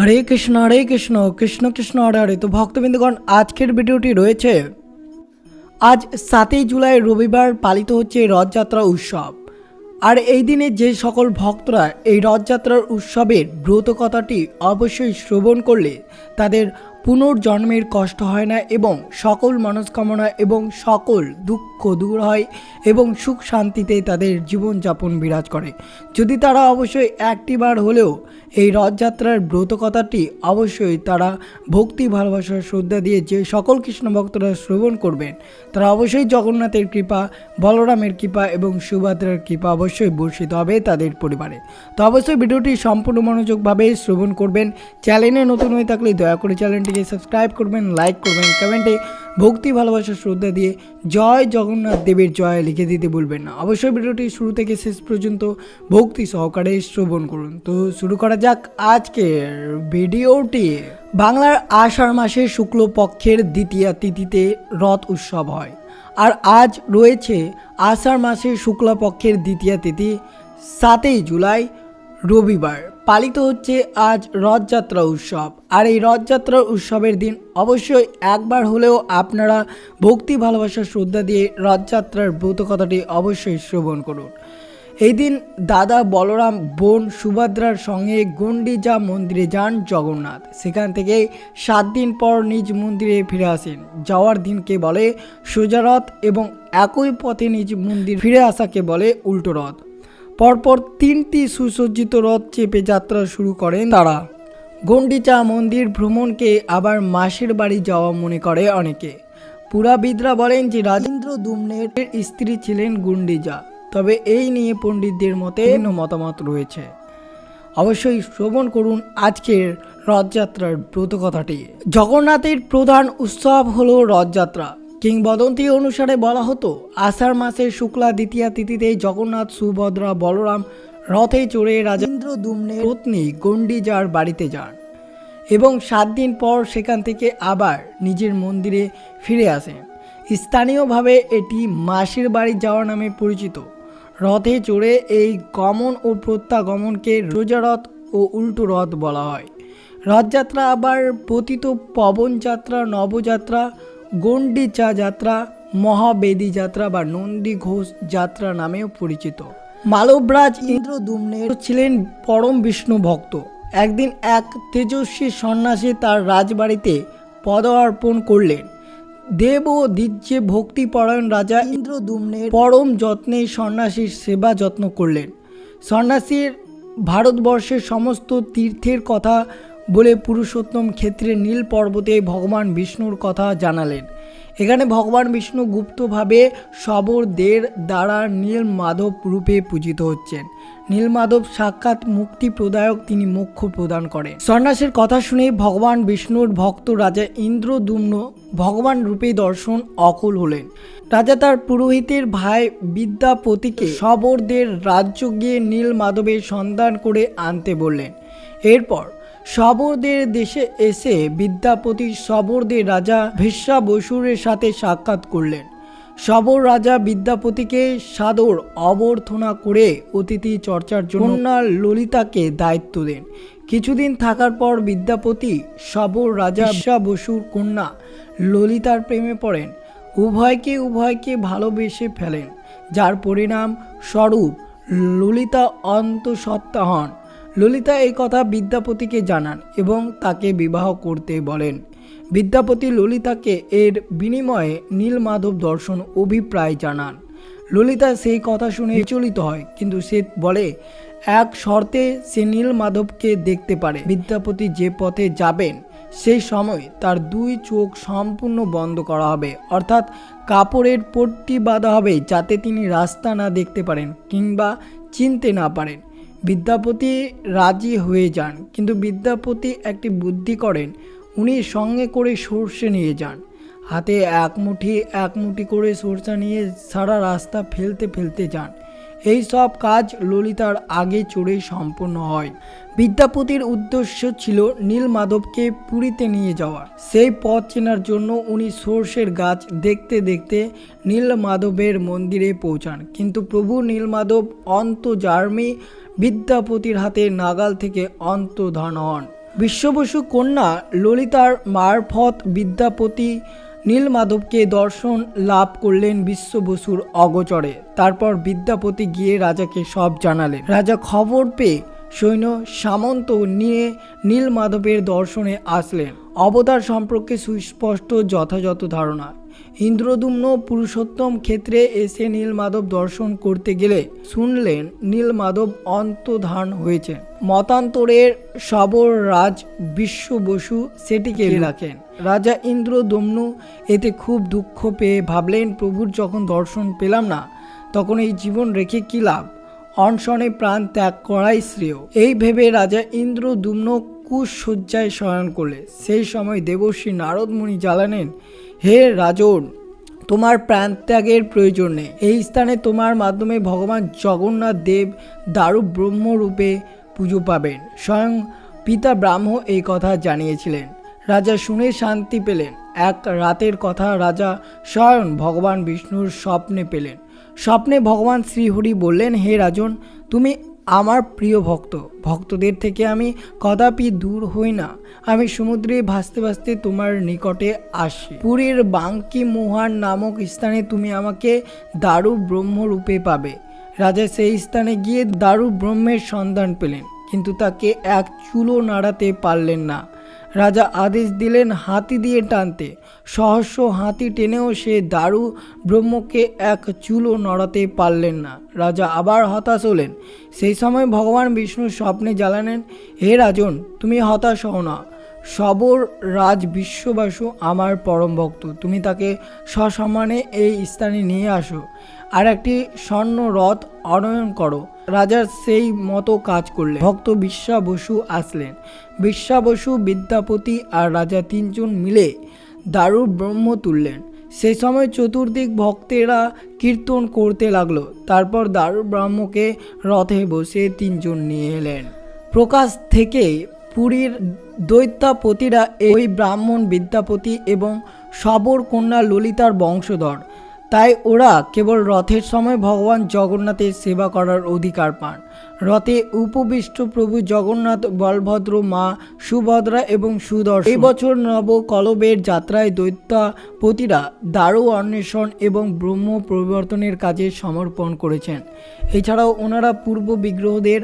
হরে কৃষ্ণ হরে কৃষ্ণ কৃষ্ণ কৃষ্ণ, হরে হরে। তো ভক্তবৃন্দগণ, আজকের ভিডিওটি রয়েছে। আজ সাতই জুলাই রবিবার পালিত হচ্ছে রথযাত্রা উৎসব। আর এই দিনে যে সকল ভক্তরা এই রথযাত্রার উৎসবের ব্রত কথাটি অবশ্যই শ্রবণ করলে তাদের পুনর্জন্মের কষ্ট হয় না এবং সকল মনস্কামনা এবং সকল দুঃখ দূর হয় এবং সুখ শান্তিতে তাদের জীবনযাপন বিরাজ করে। যদি তারা অবশ্যই একটিবার হলেও এই রথযাত্রার ব্রত কথাটি অবশ্যই তারা ভক্তি ভালোবাসার শ্রদ্ধা দিয়ে যে সকল কৃষ্ণ ভক্তরা শ্রবণ করবেন, তারা অবশ্যই জগন্নাথের কৃপা, বলরামের কৃপা এবং সুভদ্রার কৃপা অবশ্যই বর্ষিত হবে তাদের পরিবারে। তো অবশ্যই ভিডিওটি সম্পূর্ণ মনোযোগভাবে শ্রবণ করবেন। চ্যানেলে নতুন হয়ে থাকলে দয়া করে চ্যানেলটিকে সাবস্ক্রাইব করবেন, লাইক করবেন, কমেন্টে ভক্তি, ভালোবাসা, শ্রদ্ধা দিয়ে জয় জগন্নাথ দেবের জয় লিখে দিতে ভুলবেন না। অবশ্যই ভিডিওটি শুরু থেকে শেষ পর্যন্ত ভক্তি সহকারে শ্রবণ করুন। তো শুরু করা যাক আজকের ভিডিওটি। বাংলার আষাঢ় মাসের শুক্লপক্ষের দ্বিতীয়া তিথিতে রথ উৎসব হয়। আর আজ রয়েছে আষাঢ় মাসের শুক্লপক্ষের দ্বিতীয়া তিথি, সাতই জুলাই, রবিবার। পালিত হচ্ছে আজ রথযাত্রা উৎসব। আর এই রথযাত্রা উৎসবের দিন অবশ্যই একবার হলেও আপনারা ভক্তি, ভালোবাসা, শ্রদ্ধা দিয়ে রথযাত্রার ব্রত কথাটি অবশ্যই শ্রবণ করুন। এই দিন দাদা বলরাম, বোন সুভদ্রার সঙ্গে গন্ডিজা মন্দিরে যান জগন্নাথ। সেখান থেকে সাত দিন পর নিজ মন্দিরে ফিরে আসেন। যাওয়ার দিনকে বলে সোজা রথ এবং একই পথে নিজ মন্দির ফিরে আসাকে বলে উল্টো রথ। পরপর তিনটি সুসজ্জিত রথ চেপে যাত্রা শুরু করেন তারা। গন্ডিচা মন্দির ভ্রমণকে আবার মাসির বাড়ি যাওয়া মনে করে অনেকে। পুরাবিদরা বলেন যে রাজেন্দ্র দুমনের স্ত্রী ছিলেন গুন্ডিজা তবে এই নিয়ে পণ্ডিতদের মতে মতামত রয়েছে। অবশ্যই শ্রবণ করুন আজকের রথযাত্রার ব্রত কথাটি জগন্নাথের প্রধান উৎসব হলো রথযাত্রা। কিংবদন্তি অনুসারে বলা হতো, আষাঢ় মাসের শুক্লা দ্বিতীয়া তিথিতে জগন্নাথ, সুভদ্রা, বলরাম রথে চড়ে রাজেন্দ্র দুমনের পত্নী গন্ডিজার বাড়িতে যান এবং সাত দিন পর সেখান থেকে আবার নিজের মন্দিরে ফিরে আসেন। স্থানীয়ভাবে এটি মাসির বাড়ি যাওয়া নামে পরিচিত। রথে চড়ে এই গমন ও প্রত্যাগমনকে রোজা রথ ও উল্টো রথ বলা হয়। রথযাত্রা আবার পতিত পবনযাত্রা, নবযাত্রা গন্ডিচা যাত্রা, মহাবেদী যাত্রা বা নন্দী ঘোষ যাত্রা নামেও পরিচিত। মালবরাজ ইন্দ্র দুমনের ছিলেন পরম বিষ্ণু ভক্ত। একদিন এক তেজস্বী সন্ন্যাসী তার রাজবাড়িতে পদার্পণ করলেন। দেব ও দিজ্যে ভক্তিপরায়ণ রাজা ইন্দ্রদুম্নের পরম যত্নে সন্ন্যাসীর সেবা যত্ন করলেন। সন্ন্যাসীর ভারতবর্ষের সমস্ত তীর্থের কথা বলে পুরুষোত্তম ক্ষেত্রে নীল পর্বতে ভগবান বিষ্ণুর কথা জানালেন। এখানে ভগবান বিষ্ণু গুপ্তভাবে শবরদের দ্বারা নীল মাধব রূপে পূজিত হচ্ছেন। নীলমাধব সাক্ষাৎ মুক্তি প্রদায়ক তিনি মোক্ষ প্রদান করেন। সন্ন্যাসের কথা শুনে ভগবান বিষ্ণুর ভক্ত রাজা ইন্দ্রদুম্ন ভগবান রূপে দর্শন অকুল হলেন। রাজা তার পুরোহিতের ভাই বিদ্যাপতিকে শবরদের রাজ্য গিয়ে নীল মাধবের সন্ধান করে আনতে বললেন। এরপর শবরদের দেশে এসে বিদ্যাপতি শবরদের রাজা ভীষ্মা বসুরের সাথে সাক্ষাৎ করলেন। শবর রাজা বিদ্যাপতিকে সাদর অবর্থনা করে অতিথি চর্চার জন্য ললিতাকে দায়িত্ব দেন। কিছুদিন থাকার পর বিদ্যাপতি শবর রাজা ভীষ্মা বসুর কন্যা ললিতার প্রেমে পড়েন। উভয়কে উভয়কে ভালোবেসে ফেলেন, যার পরিণাম স্বরূপ ললিতা অন্তঃসত্ত্বা হন। ললিতা এই কথা বিদ্যাপতিকে জানান এবং তাকে বিবাহ করতে বলেন। বিদ্যাপতি ললিতাকে এর বিনিময়ে নীলমাধব দর্শন অভিপ্রায় জানান। ললিতা সেই কথা শুনে বিচলিত হয়, কিন্তু সে বলে, এক শর্তে সে নীলমাধবকে দেখতে পারে। বিদ্যাপতি যে পথে যাবেন, সেই সময় তার দুই চোখ সম্পূর্ণ বন্ধ করা হবে। অর্থাৎ কাপড়ের পট্টি বাঁধা হবে যাতে তিনি রাস্তা না দেখতে পারেন কিংবা চিনতে না পারেন। বিদ্যাপতি রাজি হয়ে যান, কিন্তু বিদ্যাপতি একটি বুদ্ধি করেন, উনি সঙ্গে করে সর্ষে নিয়ে যান। হাতে এক মুঠি এক মুঠি করে সরষা নিয়ে সারা রাস্তা ফেলতে ফেলতে যান। এই সব কাজ ললিতার আগে চড়েই সম্পন্ন হয়। বিদ্যাপতির উদ্দেশ্য ছিল নীলমাধবকে পুরীতে নিয়ে যাওয়া সেই পথ চেনার জন্য উনি সর্ষের গাছ দেখতে দেখতে নীলমাধবের মন্দিরে পৌঁছান। কিন্তু প্রভু নীলমাধব অন্তর্জার্মী বিদ্যাপতির হাতে নাগাল থেকে অন্তর্ধান হন বিশ্ববসু কন্যা ললিতার মারফত বিদ্যাপতি নীলমাধবকে দর্শন লাভ করলেন বিশ্ববসুর অগচরে। তারপর বিদ্যাপতি গিয়ে রাজাকে সব জানালেন। রাজা খবর পেয়ে সৈন্য সামন্ত নিয়ে নীলমাধবের দর্শনে আসলেন। অবতার সম্পর্কে সুস্পষ্ট যথাযথ ধারণা। ইন্দ্রদুম্ন পুরুষোত্তম ক্ষেত্রে এসে নীলমাধব দর্শন করতে গেলে শুনলেন নীলমাধব অন্তধান হয়েছে। মতান্তরের সবর রাজ বিশ্ব বসু সেটিকে রাখেন। রাজা ইন্দ্রদম্নু এতে খুব দুঃখ পেয়ে ভাবলেন প্রভুর যখন দর্শন পেলাম না তখন এই জীবন রেখে কী লাভ? অনশনে প্রাণ ত্যাগ করাই শ্রেয়। এই ভেবে রাজা ইন্দ্র দুম্ন কুশয্যায় শয়ন করলে সেই সময় দেবশ্রী নারদ মুনি জ্বালানেন হে রাজন তোমার প্রাণ ত্যাগের প্রয়োজন নেই। এই স্থানে তোমার মাধ্যমে ভগবান জগন্নাথ দেব দারু ব্রহ্মরূপে পুজো পাবেন। স্বয়ং পিতা ব্রাহ্ম এই কথা জানিয়েছিলেন। রাজা শুনে শান্তি পেলেন। এক রাতের কথা রাজা স্বয়ং ভগবান বিষ্ণুর স্বপ্নে পেলেন। স্বপ্নে ভগবান শ্রীহরি বললেন, হে রাজন, তুমি আমার প্রিয় ভক্ত। ভক্তদের থেকে আমি কদাপি দূর হই না। আমি সমুদ্রে ভাসতে ভাসতে তোমার নিকটে আসি। পুরীর বাঙ্কি মোহান নামক স্থানে তুমি আমাকে দারু ব্রহ্মরূপে পাবে। রাজা সেই স্থানে গিয়ে দারু ব্রহ্মের সন্ধান পেলেন। কিন্তু তাকে এক চুলো নাড়াতে পারলেন না। রাজা আদেশ দিলেন হাতি দিয়ে টানতে। সহস্র হাতি টেনেও সে দারু ব্রহ্মকে এক চুলও নড়াতে পারলেন না। রাজা আবার হতাশ হলেন। সেই সময় ভগবান বিষ্ণু স্বপ্নে জ্বালানেন হে রাজন, তুমি হতাশ হও না। সবর রাজ বিশ্ববাসু, আমার পরম ভক্ত। তুমি তাকে সসম্মানে এই স্থানে নিয়ে আসো। আর একটি স্বর্ণ রথ অনয়ন করো। রাজার সেই মতো কাজ করলেন। ভক্ত বিশ্বা বসু আসলেন। বিশ্বা বসু, বিদ্যাপতি আর রাজা তিনজন মিলে দারু ব্রহ্ম তুললেন। সেই সময় চতুর্দিক ভক্তেরা কীর্তন করতে লাগল। তারপর দারু ব্রহ্মকে রথে বসে তিনজন নিয়ে এলেন। প্রকাশ থেকে পুরীর দৈত্যাপতিরা ওই ব্রাহ্মণ, বিদ্যাপতি এবং সবর কন্যা ললিতার বংশধর। তাই ওরা কেবল রথের সময় ভগবান জগন্নাথের সেবা করার অধিকার পান। রথে উপবিষ্ট প্রভু জগন্নাথ, বলভদ্র, মা, সুভদ্রা এবং সুদর্শন। এই বছর নব কলবের যাত্রায় দৈত্যাপতিরা দারু অন্বেষণ এবং ব্রহ্ম পরিবর্তনের কাজে সমর্পণ করেছেন। এছাড়াও ওনারা পূর্ব বিগ্রহদের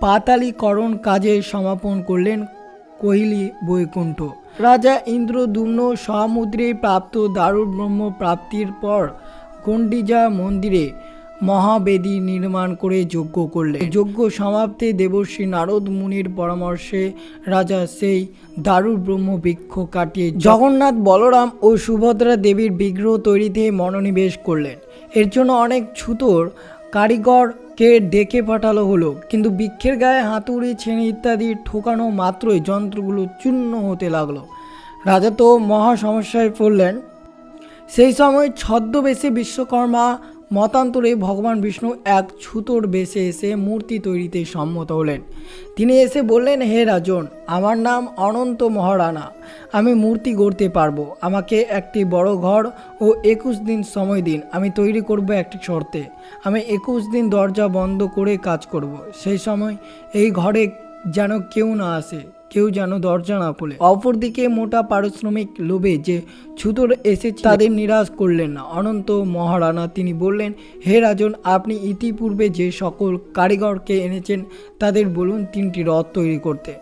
পাতালীকরণ কাজে সমাপন করলেন কৈলি বৈকুণ্ঠ। রাজা ইন্দ্রদুম্ন সমুদ্রে প্রাপ্ত দারুণ ব্রহ্ম প্রাপ্তির পর গণ্ডিজা মন্দিরে মহাবেদী নির্মাণ করে যজ্ঞ করলেন। যজ্ঞ সমাপ্তে দেবশ্রী নারদ মুনির পরামর্শে রাজা সেই দারুর ব্রহ্ম বৃক্ষ কাটিয়ে জগন্নাথ বলরাম ও সুভদ্রা দেবীর বিগ্রহ তৈরিতে মনোনিবেশ করলেন। এর জন্য অনেক ছুতোর কারিগরকে ডেকে পাঠালো হলো? কিন্তু বৃক্ষের গায়ে হাতুড়ি ছেনে ইত্যাদি ঠোকানো মাত্রই যন্ত্রগুলো চূর্ণ হতে লাগল। রাজা তো মহা সমস্যায় পড়লেন। সেই সময় ছদ্মবেশে বিশ্বকর্মা মতান্তরে ভগবান বিষ্ণু এক ছুতোর বেশে এসে মূর্তি তৈরিতে সম্মত হলেন। তিনি এসে বললেন, হে রাজন, আমার নাম অনন্ত মহারানা। আমি মূর্তি গড়তে পারব। আমাকে একটি বড় ঘর ও একুশ দিন সময় দিন। আমি তৈরি করব একটি শর্তে। আমি একুশ দিন দরজা বন্ধ করে কাজ করব। সেই সময় এই ঘরে যেন কেউ না আসে। কেউ যেন দরজা না খোলে। অপরদিকে মোটা পারিশ্রমিক লোভে যে ছুতোর এসেছে তাদের নিরাশ করলেন না। অনন্ত মহারানা তিনি বললেন, হে রাজন, আপনি ইতিপূর্বে যে সকল কারিগরকে এনেছেন, তাদের বলুন তিনটি রথ তৈরি করতে।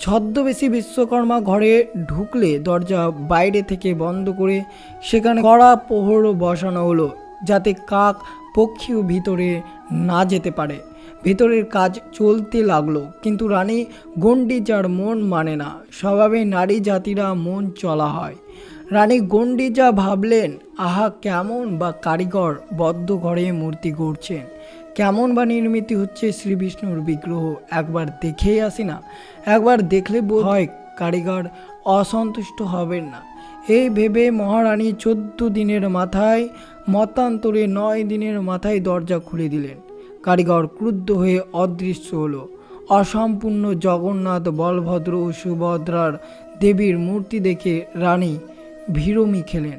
ছদ্মবেশী বিশ্বকর্মা ঘরে ঢুকলে দরজা বাইরে থেকে বন্ধ করে সেখানে কড়া প্রহর বসানো হলো, যাতে কাক পক্ষীও ভিতরে না যেতে পারে। ভেতরের কাজ চলতে লাগল, কিন্তু রানী গণ্ডিজার মন মানে না। স্বভাবে নারী জাতিরা মন চলা হয়। রানী গণ্ডিজা ভাবলেন, আহা, কেমন বা কারিগর বদ্ধ ঘরে মূর্তি গড়ছেন। কেমন বা নির্মিত হচ্ছে শ্রী বিষ্ণুর বিগ্রহ, একবার দেখেই আসি না। একবার দেখলে হয় কারিগর অসন্তুষ্ট হবেন না। এই ভেবে মহারানী চোদ্দ দিনের মাথায়, মতান্তরে নয় দিনের মাথায় দরজা খুলে দিলেন। কারিগর ক্রুদ্ধ হয়ে অদৃশ্য হলো। অসম্পূর্ণ জগন্নাথ বলভদ্র ও সুভদ্রার দেবীর মূর্তি দেখে রানী ভীরমি খেলেন।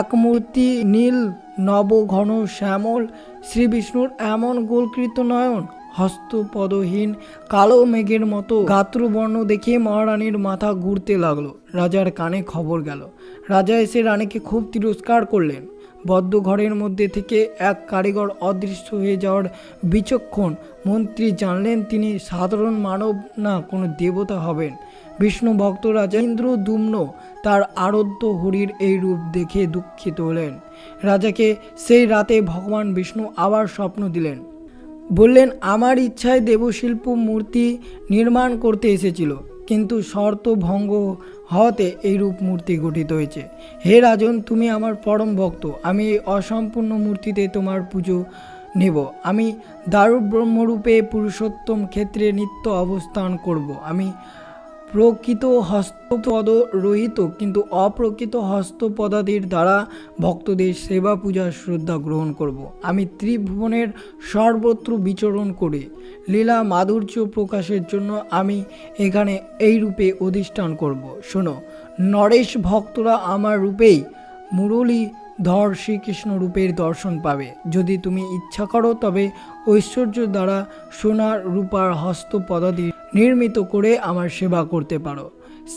এক মূর্তি নীল নবঘন শ্যামল শ্রী বিষ্ণুর এমন গোলকৃত নয়ন, হস্তপদহীন, কালো মেঘের মতো গাত্রবর্ণ দেখে মহারানীর মাথা ঘুরতে লাগল। রাজার কানে খবর গেল। রাজা এসে রানীকে খুব তিরস্কার করলেন। বদ্ধ ঘরের মধ্যে থেকে এক কারিগর অদৃশ্য হয়ে যাওয়ার বিচক্ষণ মন্ত্রী জানলেন তিনি সাধারণ মানব না, কোনো দেবতা হবেন। বিষ্ণু ভক্ত রাজা ইন্দ্র দুম্ন তার আরাধ্য হরির এই রূপ দেখে দুঃখিত হলেন। রাজাকে সেই রাতে ভগবান বিষ্ণু আবার স্বপ্ন দিলেন। বললেন, আমার ইচ্ছায় দেবশিল্প মূর্তি নির্মাণ করতে এসেছিল। কিন্তু শর্ত ভঙ্গ হওয়াতে এই রূপ মূর্তি গঠিত হয়েছে। হে রাজন, তুমি আমার পরম ভক্ত, আমি এই অসম্পূর্ণ মূর্তিতে তোমার পুজো নেব। আমি দারু ব্রহ্মরূপে পুরুষোত্তম ক্ষেত্রে নিত্য অবস্থান করব। আমি প্রকৃত হস্তপদ রহিত কিন্তু অপ্রকৃত হস্তপদাদির দ্বারা ভক্তদের সেবা পূজা শ্রদ্ধা গ্রহণ করব। আমি ত্রিভুবনের সর্বত্র বিচরণ করে লীলা মাধুর্য প্রকাশের জন্য আমি এখানে এই রূপে অধিষ্ঠান করব। শোনো, নরেশ ভক্তরা আমার রূপেই মুরলী ধর শ্রীকৃষ্ণ রূপের দর্শন পাবে। যদি তুমি ইচ্ছা করো, তবে ঐশ্বর্য দ্বারা সোনার রূপার হস্তপদাদি নির্মিত করে আমার সেবা করতে পারো।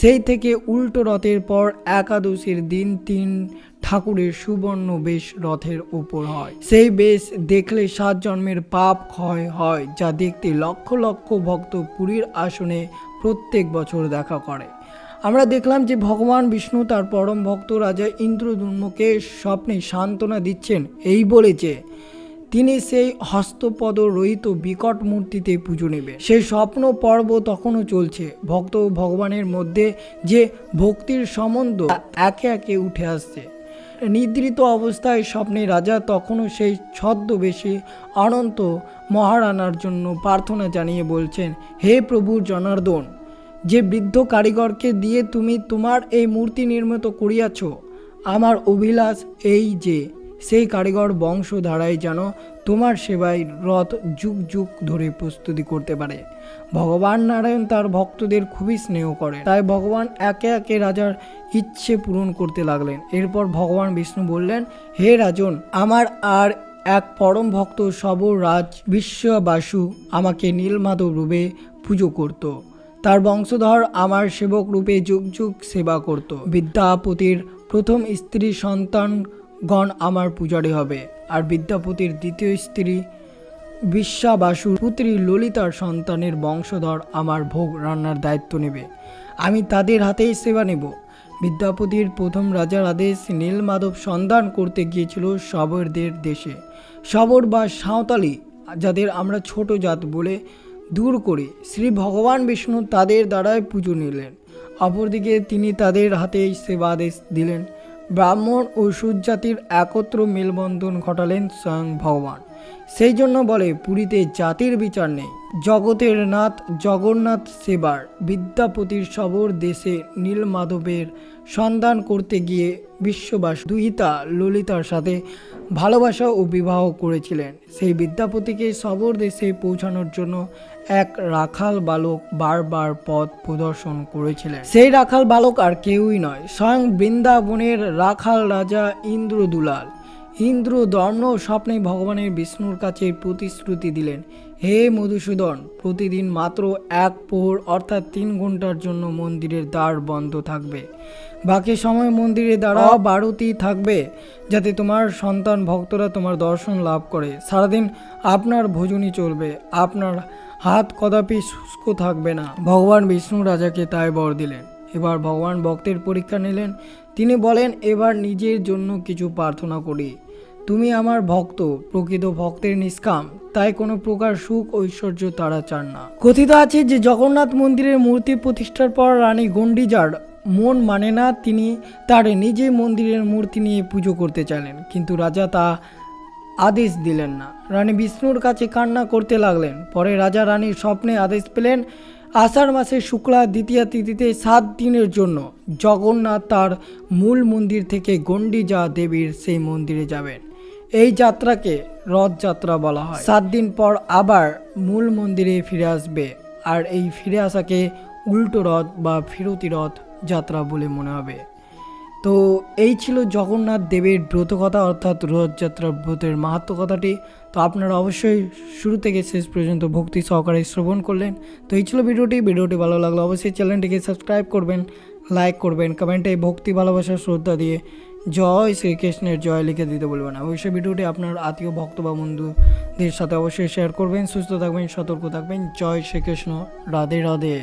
সেই থেকে উল্টো রথের পর একাদশীর দিন তিন ঠাকুরের সুবর্ণ বেশ রথের উপর হয়। সেই বেশ দেখলে সাত জন্মের পাপ ক্ষয় হয়, যা দেখতে লক্ষ লক্ষ ভক্ত পুরীর আসনে প্রত্যেক বছর দেখা করে। আমরা দেখলাম যে ভগবান বিষ্ণু তার পরম ভক্ত রাজা ইন্দ্রদুম্নকে স্বপ্নে সান্ত্বনা দিচ্ছেন। এই বলেছে তিনি সেই হস্তপদ রহিত বিকট মূর্তিতে পুজো নেবে। সেই স্বপ্ন পর্ব তখনও চলছে। ভক্ত ও ভগবানের মধ্যে যে ভক্তির সম্বন্ধ একে একে উঠে আসছে। নিদ্রিত অবস্থায় স্বপ্নে রাজা তখনও সেই ছদ্মবেশী অনন্ত মহারানার জন্য প্রার্থনা জানিয়ে বলছেন, হে প্রভুর জনার্দন যে বৃদ্ধ কারিগরকে দিয়ে তুমি তোমার এই মূর্তি নির্মিত করিয়াছ, আমার অভিলাষ এই যে, সেই কারিগর বংশধারায় যেন তোমার সেবায় রথ যুগ যুগ ধরে প্রস্তুতি করতে পারে। ভগবান নারায়ণ তার ভক্তদের খুবই স্নেহ করে তাই ভগবান একে একে রাজার ইচ্ছে পূরণ করতে লাগলেন। এরপর ভগবান বিষ্ণু বললেন, হে রাজন, আমার আর এক পরম ভক্ত সবর রাজ বিশ্ববাসু আমাকে নীলমাধব রূপে পুজো করত। তার বংশধর আমার সেবক রূপে যুগ যুগ সেবা করত। বিদ্যাপতির প্রথম স্ত্রী সন্তানগণ আমার পূজারী হবে আর বিদ্যাপতির দ্বিতীয় স্ত্রী বিশ্বাবাসুর পুত্রী ললিতার সন্তানের বংশধর আমার ভোগ রান্নার দায়িত্ব নেবে। আমি তাদের হাতেই সেবা নেব। বিদ্যাপতির প্রথম রাজার আদেশ নীলমাধব সন্ধান করতে গিয়েছিল শবরদের দেশে। শবর বা সাঁওতালি, যাদের আমরা ছোট জাত বলে দূর করে শ্রী ভগবান বিষ্ণু তাদের দ্বারাই পুজো নিলেন। অপরদিকে তিনি তাদের হাতে সেবাদেশ দিলেন। ব্রাহ্মণ ও সুজাতির একত্র মেলবন্ধন ঘটালেন স্বয়ং ভগবান। সেই জন্য বলে, পুরীতে জাতির বিচার নেই। জগতের নাথ জগন্নাথ সেবার বিদ্যাপতির সবর দেশে নীলমাধবের সন্ধান করতে গিয়ে বিশ্ববাস দুহিতা ললিতার সাথে ভালোবাসা ও বিবাহ করেছিলেন। সেই বিদ্যাপতিকে সবর দেশে পৌঁছানোর জন্য এক রাখাল বালক বারবার পথ প্রদর্শন করেছিলেন। সেই রাখাল বালক আর কেউই নয়, স্বয়ং বৃন্দাবনের রাখাল রাজা ইন্দ্রদুলাল। ইন্দ্র দর্ণ স্বপ্নে ভগবানের বিষ্ণুর কাছে প্রতিশ্রুতি দিলেন, হে মধুসূদন, প্রতিদিন মাত্র এক পোহর অর্থাৎ তিন ঘণ্টার জন্য মন্দিরের দ্বার বন্ধ থাকবে। বাকি সময় মন্দিরে দ্বারা বারতি থাকবে, যাতে তোমার সন্তান ভক্তরা তোমার দর্শন লাভ করে। সারাদিন আপনার ভোজনই চলবে, আপনার হাত কদাপি শুষ্ক থাকবে না। ভগবান বিষ্ণু রাজাকে তাই বর দিলেন। এবার ভগবান ভক্তের পরীক্ষা নিলেন। তিনি বলেন, এবার নিজের জন্য কিছু প্রার্থনা করি। তুমি আমার ভক্ত, প্রকৃত ভক্তের নিষ্কাম। তাই কোনো প্রকার সুখ, ঐশ্বর্য তারা চান না। কথিত আছে যে জগন্নাথ মন্দিরের মূর্তি প্রতিষ্ঠার পর রানী গন্ডিজার মন মানে না, তিনি তার নিজে মন্দিরের মূর্তি নিয়ে পুজো করতে চাইলেন। কিন্তু রাজা তা আদেশ দিলেন না। রানী বিষ্ণুর কাছে কান্না করতে লাগলেন। পরে রাজা রানীর স্বপ্নে আদেশ পেলেন আষাঢ় মাসের শুক্লা দ্বিতীয় তিথিতে সাত দিনের জন্য জগন্নাথ তার মূল মন্দির থেকে গণ্ডিজা দেবীর সেই মন্দিরে যাবেন। এই যাত্রাকে রথযাত্রা বলা হয়। সাত দিন পর আবার মূল মন্দিরে ফিরে আসবে। আর এই ফিরে আসাকে উল্টো রথ বা ফিরতি রথ যাত্রা বলে মনে হবে। তো এই ছিল জগন্নাথ দেবের ব্রত কথা অর্থাৎ রথযাত্রার ব্রতের মাহাত্ম কথাটি। তো আপনারা অবশ্যই শুরু থেকে শেষ পর্যন্ত ভক্তি সহকারে শ্রবণ করলেন। তো এই ছিল ভিডিওটি। ভিডিওটি ভালো লাগল অবশ্যই চ্যানেলটিকে সাবস্ক্রাইব করবেন, লাইক করবেন, কমেন্টে ভক্তি, ভালোবাসা, শ্রদ্ধা দিয়ে জয় শ্রীকৃষ্ণের জয় লিখে দিতে বলবেন অবশ্যই ভিডিওটি আপনার আত্মীয়, ভক্ত বা বন্ধুদের সাথে অবশ্যই শেয়ার করবেন। সুস্থ থাকবেন, সতর্ক থাকবেন। জয় শ্রীকৃষ্ণ। রাধে রাধে।